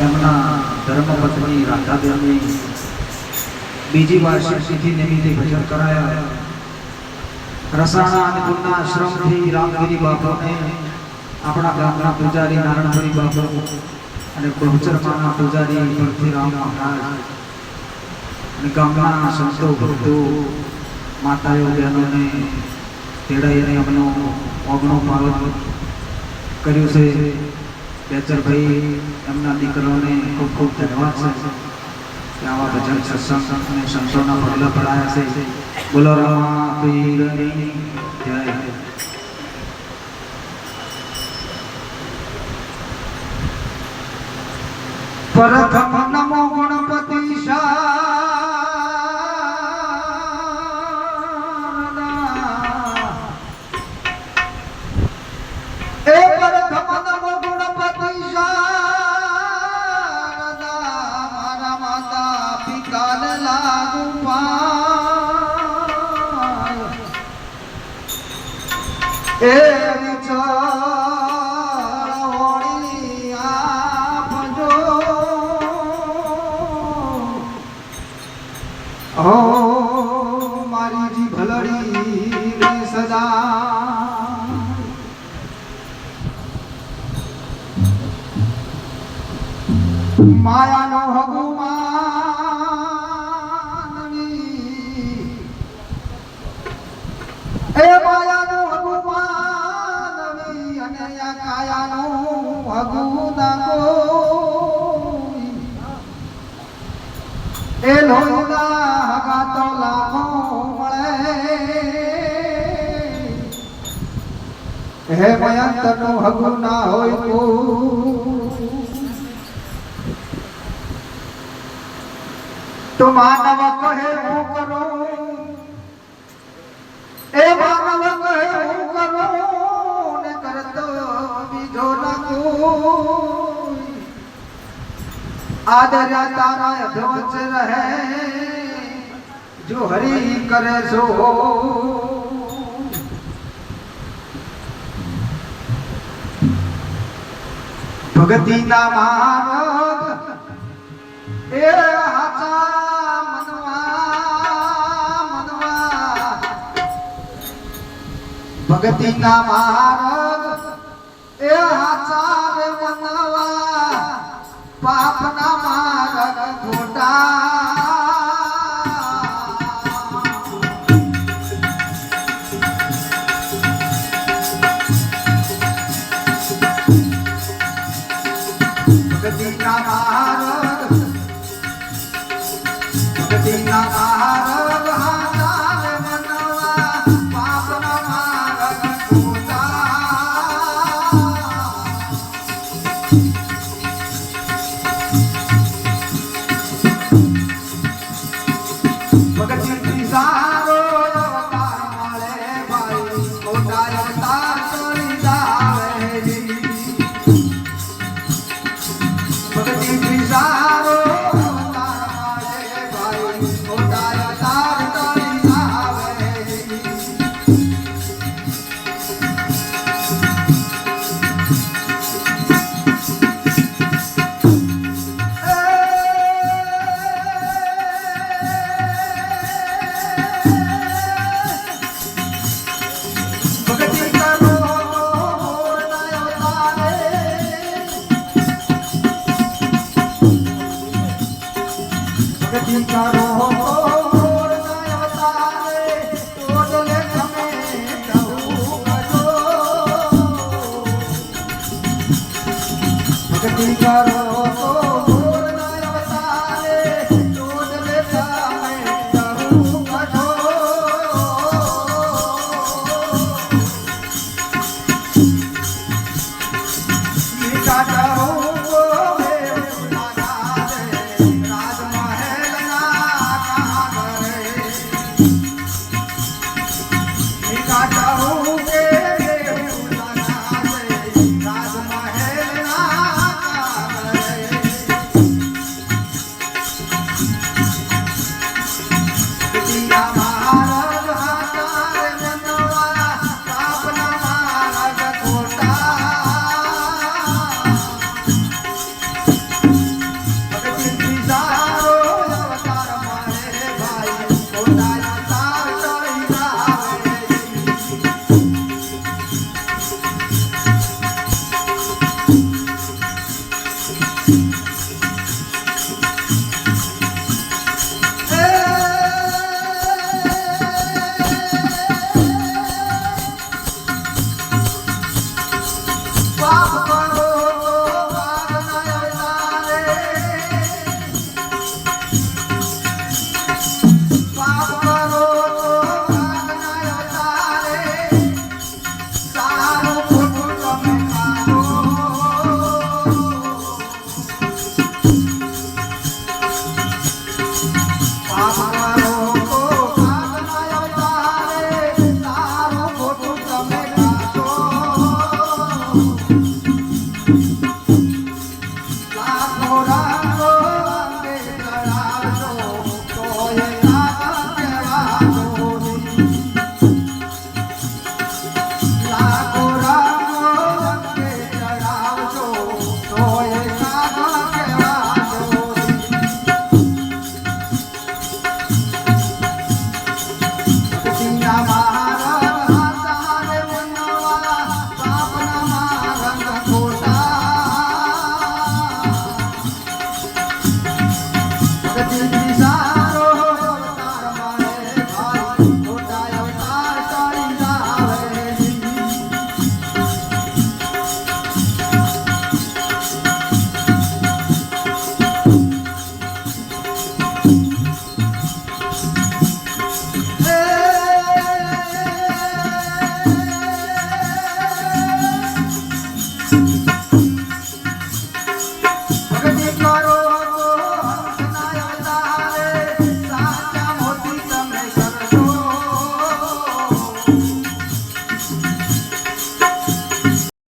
એમના ધર્મપત્ની રાધાદેવની બીજી વાર્ષિક તિથિ નિમિત્તે ભજન કરાયા. રસાણા અને ગુણના આશ્રમથી રામગીરી બાપાને આપણા ગામના પૂજારી નારાયણપુરી બાપુ અને બહુચરમાના પૂજારી પરથીરામ મહારાજ અને ગામના સંતો ભક્તો, માતાઓ, બહેનોને તેડાઈને અમનો ઓગણો પાલન કર્યું છે. બેચરભાઈ એમના દીકરાઓને ખૂબ ખૂબ ધન્યવાદ છે કે આવા ભજન સત્સંગ અને સંતોના પગલા પડાયા છે બોલો રામા પીરની જય પ્રથમ નમો ગણપતિ પાય એ વિચારવણી આપજો હો મારી જી ભલડી રે એ લોહીના હગા તો લાખો મળે હે મયંતનું હગુ ના હોય તું. તો માનવ કહે, હું કરું. એ માનવ કહે, હું કરું. ને કરતો બીજો ના કોઈ આદર્ય તારા અધવચ રહે, જો હરી કરે સો. ભગતિ ના માર્ગ એ હાચા મનવા મનવા. ભગતિ ના માર્ગ એ હાચા રે મનવા. ભગતિ કરો